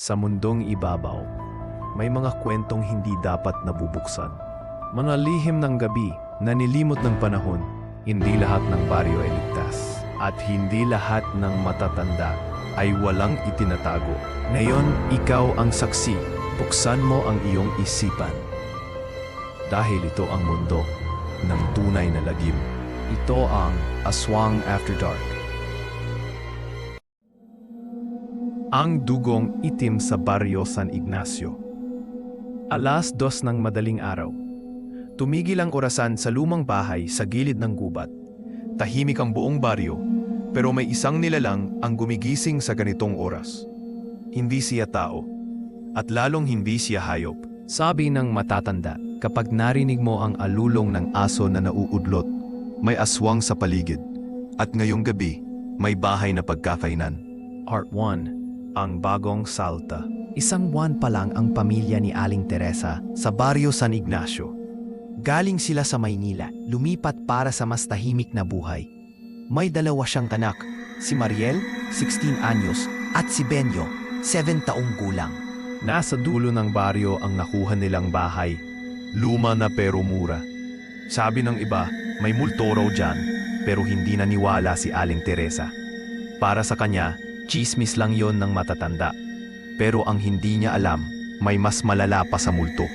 Sa mundong ibabaw, may mga kwentong hindi dapat nabubuksan. Mga lihim ng gabi na nilimot ng panahon, hindi lahat ng baryo ay ligtas. At hindi lahat ng matatanda ay walang itinatago. Ngayon, ikaw ang saksi. Buksan mo ang iyong isipan. Dahil ito ang mundo ng tunay na lagim. Ito ang Aswang After Dark. Ang dugong itim sa baryo San Ignacio. Alas dos ng madaling araw. Tumigil ang orasan sa lumang bahay sa gilid ng gubat. Tahimik ang buong baryo, pero may isang nilalang ang gumigising sa ganitong oras. Hindi siya tao, at lalong hindi siya hayop. Sabi ng matatanda, kapag narinig mo ang alulong ng aso na nauudlot, may aswang sa paligid. At ngayong gabi, may bahay na pagkakainan. Part 1 Ang Bagong Salta Isang buwan pa lang ang pamilya ni Aling Teresa sa Barrio San Ignacio. Galing sila sa Maynila, lumipat para sa mas tahimik na buhay. May dalawa siyang anak, si Mariel, 16 anyos, at si Benyo, 7 taong gulang. Nasa dulo ng baryo ang nakuha nilang bahay. Luma na pero mura. Sabi ng iba, may multo raw dyan, pero hindi naniwala si Aling Teresa. Para sa kanya, chismis lang yon ng matatanda. Pero ang hindi niya alam, may mas malala pa sa multo.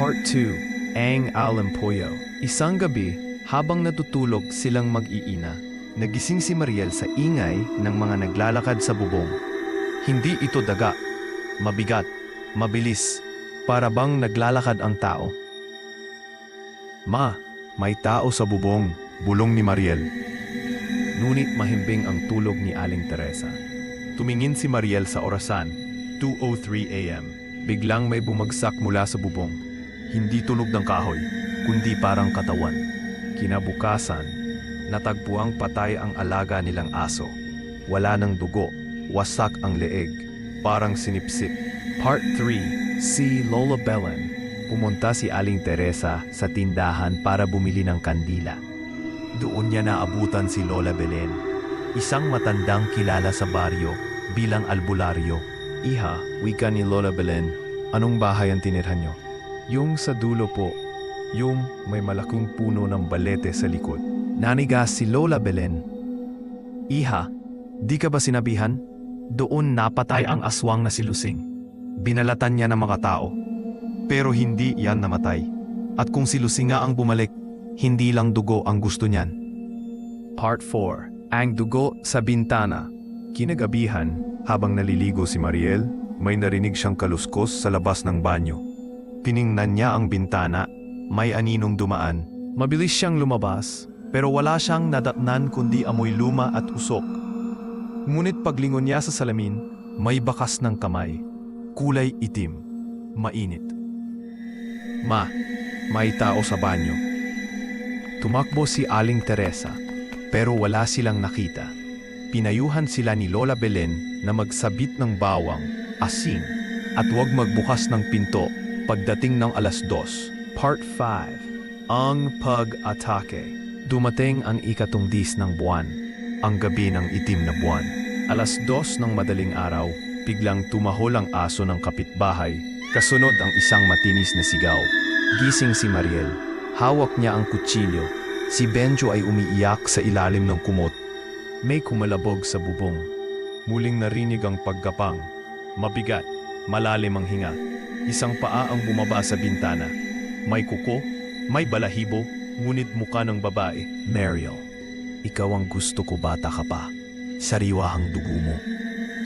Part 2 Ang Alampoyo Isang gabi, habang natutulog silang mag-iina, nagising si Mariel sa ingay ng mga naglalakad sa bubong. Hindi ito daga, mabigat, mabilis, para bang naglalakad ang tao. Ma, may tao sa bubong, bulong ni Mariel. Ngunit mahimbing ang tulog ni Aling Teresa. Tumingin si Mariel sa orasan, 2.03 a.m. Biglang may bumagsak mula sa bubong. Hindi tunog ng kahoy, kundi parang katawan. Kinabukasan, natagpuang patay ang alaga nilang aso. Wala ng dugo, wasak ang leeg, parang sinipsip. Part 3 Si Lola Belen Pumunta si Aling Teresa sa tindahan para bumili ng kandila. Doon niya naabutan si Lola Belen, isang matandang kilala sa baryo bilang albularyo. Iha, wika ni Lola Belen, anong bahay ang tinirhan niyo? Yung sa dulo po, yung may malaking puno ng balete sa likod. Nanigas si Lola Belen. Iha, di ka ba sinabihan? Doon napatay ang aswang na si Lusing. Binalatan niya ng mga tao. Pero hindi yan namatay. At kung si Lusing nga ang bumalik, hindi lang dugo ang gusto niyan. Part 4 Ang dugo sa bintana Kinagabihan, habang naliligo si Mariel, may narinig siyang kaluskos sa labas ng banyo. Tiningnan niya ang bintana, may aninong dumaan. Mabilis siyang lumabas, pero wala siyang nadatnan kundi amoy luma at usok. Ngunit paglingon niya sa salamin, may bakas ng kamay. Kulay itim, mainit. Ma, may tao sa banyo. Tumakbo si Aling Teresa, pero wala silang nakita. Pinayuhan sila ni Lola Belen na magsabit ng bawang, asin, at huwag magbukas ng pinto pagdating ng alas dos. Part 5 Ang Pag-Atake Dumating ang ikatungdis ng buwan, ang gabi ng itim na buwan. Alas dos ng madaling araw, biglang tumahol ang aso ng kapitbahay, kasunod ang isang matinis na sigaw. Gising si Mariel, hawak niya ang kutsilyo. Si Benjo ay umiiyak sa ilalim ng kumot. May kumalabog sa bubong. Muling narinig ang pagkapang. Mabigat, malalim ang hinga. Isang paa ang bumaba sa bintana. May kuko, may balahibo, ngunit muka ng babae. Mariel, ikaw ang gusto ko bata ka pa. Sariwa ang dugo mo.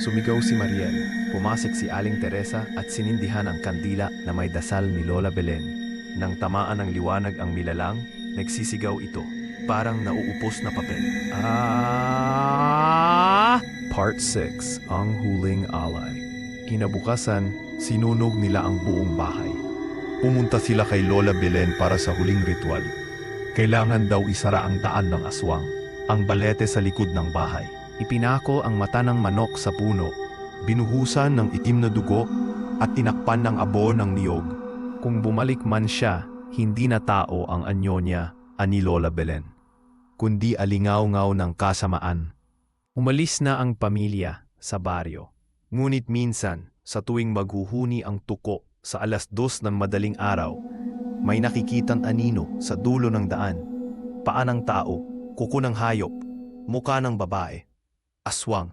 Sumigaw si Mariel. Pumasok si Aling Teresa at sinindihan ang kandila na may dasal ni Lola Belen. Nang tamaan ng liwanag ang milalang, nagsisigaw ito. Parang nauupos na papel. Ah! Part 6 Ang Huling Alay Kinabukasan, sinunog nila ang buong bahay. Pumunta sila kay Lola Belen para sa huling ritual. Kailangan daw isara ang daan ng aswang, ang balete sa likod ng bahay. Ipinako ang mata ng manok sa puno, binuhusan ng itim na dugo at tinakpan ng abo ng niyog. Kung bumalik man siya, hindi na tao ang anyo niya, ani Lola Belen, kundi alingaw-ngaw ng kasamaan. Umalis na ang pamilya sa baryo. Ngunit minsan, sa tuwing maghuhuni ang tuko sa alas dos ng madaling araw, may nakikitang anino sa dulo ng daan. Paa ng tao, kuko ng hayop, muka ng babae, aswang,